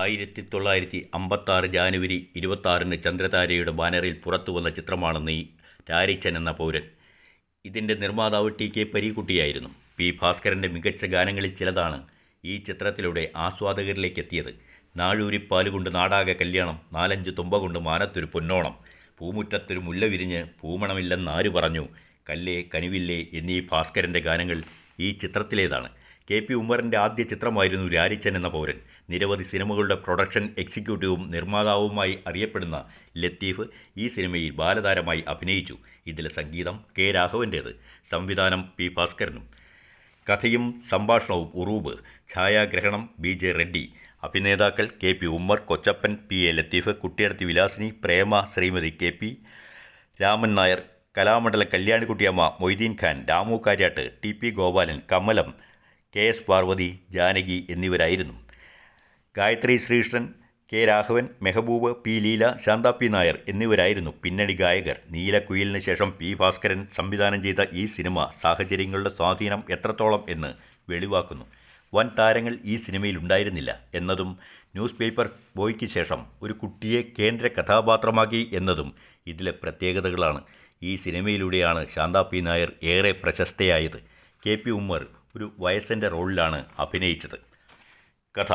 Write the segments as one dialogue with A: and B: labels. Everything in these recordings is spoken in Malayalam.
A: ആയിരത്തി തൊള്ളായിരത്തി അമ്പത്താറ് ജാനുവരി ഇരുപത്താറിന് ചന്ദ്രതാരയുടെ ബാനറിൽ പുറത്തു വന്ന ചിത്രമാണ് നീ രാരിച്ചൻ എന്ന പൗരൻ. ഇതിന്റെ നിർമ്മാതാവ് ടി കെ പരീക്കുട്ടിയായിരുന്നു പി ഭാസ്കരന്റെ മികച്ച ഗാനങ്ങളിൽ ചിലതാണ് ഈ ചിത്രത്തിലൂടെ ആസ്വാദകരിലേക്ക് എത്തിയത് നാഴൂരിപ്പാലുകൊണ്ട് നാടാകെ കല്യാണം നാലഞ്ച് തുമ്പ കൊണ്ട് മാനത്തൊരു പൊന്നോണം പൂമുറ്റത്തൊരു മുല്ല വിരിഞ്ഞ് പൂമണമില്ലെന്നാര് പറഞ്ഞു കല്ലേ കനിവില്ലേ എന്നീ ഭാസ്കരന്റെ ഗാനങ്ങൾ ഈ ചിത്രത്തിലേതാണ്. കെ പി ഉമ്മറിന്റെ ആദ്യ ചിത്രമായിരുന്നു രാരിച്ചൻ എന്ന പൗരൻ. നിരവധി സിനിമകളുടെ പ്രൊഡക്ഷൻ എക്സിക്യൂട്ടീവും നിർമ്മാതാവുമായി അറിയപ്പെടുന്ന ലത്തീഫ് ഈ സിനിമയിൽ ബാലതാരമായി അഭിനയിച്ചു. ഇതിലെ സംഗീതം കെ രാഘവന്റേത് സംവിധാനം പി ഭാസ്കരനും. കഥയും സംഭാഷണവും ഉറൂബ് ഛായാഗ്രഹണം ബി ജെ റെഡ്ഡി അഭിനേതാക്കൾ K P Ummer Kochappan P A Latheef Kuttiyedathi Vilasini Prema Srimathi K P Raman Nair Kalamandalam Kalyanikuttyamma Moideen Khan Ramu Kariat T P Gopalan Kamalam K S Parvathi Janaki എന്നിവരായിരുന്നു. Gayathri Sreekrishnan K Raghavan Mehboob P Leela Santha P Nair എന്നിവരായിരുന്നു പിന്നണി ഗായകർ. നീലക്കുയിലിന് ശേഷം പി ഭാസ്കരൻ സംവിധാനം ചെയ്ത ഈ സിനിമ സാഹചര്യങ്ങളുടെ സ്വാധീനം എത്രത്തോളം എന്ന് വെളിവാക്കുന്നു. വൻ താരങ്ങൾ ഈ സിനിമയിൽ ഉണ്ടായിരുന്നില്ല. എന്നതും ന്യൂസ് പേപ്പർ ബോയ്ക്ക് ശേഷം ഒരു കുട്ടിയെ കേന്ദ്ര കഥാപാത്രമാക്കി എന്നതും ഇതിലെ പ്രത്യേകതകളാണ്. ഈ സിനിമയിലൂടെയാണ് ശാന്ത പി നായർ ഏറെ പ്രശസ്തയായത്. കെ പി ഉമ്മർ ഒരു വയസ്സന്റെ റോളിലാണ് അഭിനയിച്ചത്. കഥ.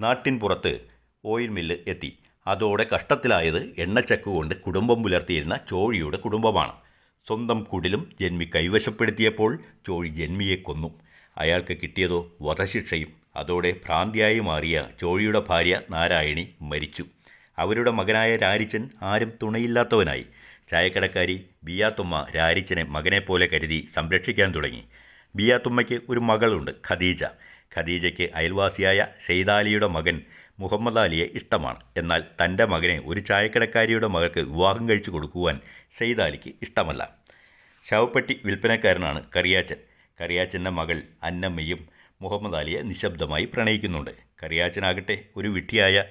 A: നാട്ടിൻ പുറത്ത് ഓയിൽ മില്ല് എത്തി. അതോടെ കഷ്ടത്തിലായത് എണ്ണച്ചക്ക് കൊണ്ട് കുടുംബം പുലർത്തിയിരുന്ന ചോഴിയുടെ കുടുംബമാണ്. സ്വന്തം കുടിലും ജന്മി കൈവശപ്പെടുത്തിയപ്പോൾ ചോഴി ജന്മിയെ കൊന്നു. അയാൾക്ക് കിട്ടിയതോ വധശിക്ഷയും. അതോടെ ഭ്രാന്തിയായി മാറിയ ചോഴിയുടെ ഭാര്യ നാരായണി മരിച്ചു. അവരുടെ മകനായ രാരിച്ചൻ ആരും തുണയില്ലാത്തവനായി. ചായക്കടക്കാരി ബിയാത്തുമ്മ രാരിച്ചനെ മകനെപ്പോലെ കരുതി സംരക്ഷിക്കാൻ തുടങ്ങി. ബിയാത്തുമ്മയ്ക്ക് ഒരു മകളുണ്ട് ഖദീജ. ഖദീജയ്ക്ക് അയൽവാസിയായ സെയ്ദാലിയുടെ മകൻ മുഹമ്മദ് അലിയെ ഇഷ്ടമാണ്. എന്നാൽ തന്റെ മകനെ ഒരു ചായക്കടക്കാരിയുടെ മകൾക്ക് വിവാഹം കഴിച്ചു കൊടുക്കുവാൻ സെയ്ദാലിക്ക് ഇഷ്ടമല്ല. ശവപ്പെട്ടി വിൽപ്പനക്കാരനാണ് കറിയാച്ചൻ. കറിയാച്ചന്റെ മകൾ അന്നമ്മയും മുഹമ്മദ് അലിയെ നിശബ്ദമായി പ്രണയിക്കുന്നുണ്ട്. കറിയാച്ചനാകട്ടെ ഒരു വിട്ടിയായ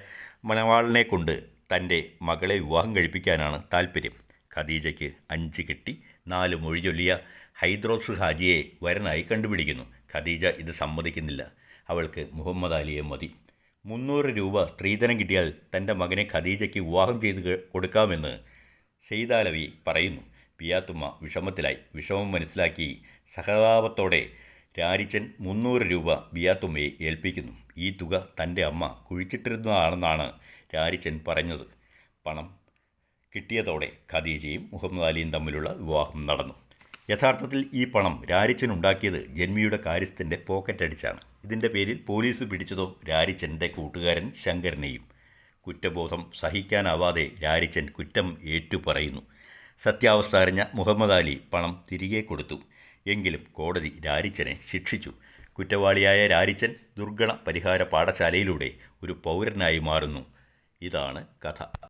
A: മണവാളിനെ കൊണ്ട് തന്റെ മകളെ വിവാഹം കഴിപ്പിക്കാനാണ് താല്പര്യം ഖദീജയ്ക്ക് അഞ്ച് കെട്ടി നാല് മൊഴി ചൊല്ലിയ ഹൈദ്രോസ് ഹാജിയെ വരനായി കണ്ടുപിടിക്കുന്നു. ഖദീജ ഇത് സമ്മതിക്കുന്നില്ല. അവൾക്ക് മുഹമ്മദ് അലിയെ മതി. മുന്നൂറ് രൂപ സ്ത്രീധനം കിട്ടിയാൽ തന്റെ മകനെ ഖദീജയ്ക്ക് വിവാഹം ചെയ്ത് കൊടുക്കാമെന്ന് സെയ്താലവി പറയുന്നു. പിയാത്തുമ്മ വിഷമത്തിലായി. വിഷമം മനസ്സിലാക്കി സഹതാപത്തോടെ രാരിച്ചൻ മുന്നൂറ് രൂപ ബിയാത്തുമ്മയെ ഏൽപ്പിക്കുന്നു. ഈ തുക തന്റെ അമ്മ കുഴിച്ചിട്ടിരുന്നതാണെന്നാണ് രാരിച്ചൻ പറഞ്ഞത്. പണം കിട്ടിയതോടെ ഖദീജയും മുഹമ്മദ് അലിയും തമ്മിലുള്ള വിവാഹം നടന്നു. യഥാർത്ഥത്തിൽ ഈ പണം രാരിച്ചൻ ഉണ്ടാക്കിയത് ജന്മിയുടെ കാര്യസ്ഥന്റെ പോക്കറ്റടിച്ചാണ് ഇതിന്റെ പേരിൽ പോലീസ് പിടിച്ചതോ രാരിച്ചന്റെ കൂട്ടുകാരൻ ശങ്കരനെയും. കുറ്റബോധം സഹിക്കാനാവാതെ രാരിച്ചൻ കുറ്റം ഏറ്റുപറയുന്നു. സത്യാവസ്ഥ അറിഞ്ഞ മുഹമ്മദ് അലി പണം തിരികെ കൊടുത്തു. എങ്കിലും കോടതി രാരിച്ചനെ ശിക്ഷിച്ചു. കുറ്റവാളിയായ രാരിച്ചൻ ദുർഗണ പരിഹാര പാഠശാലയിലൂടെ ഒരു പൗരനായി മാറുന്നു. ഇതാണ് കഥ.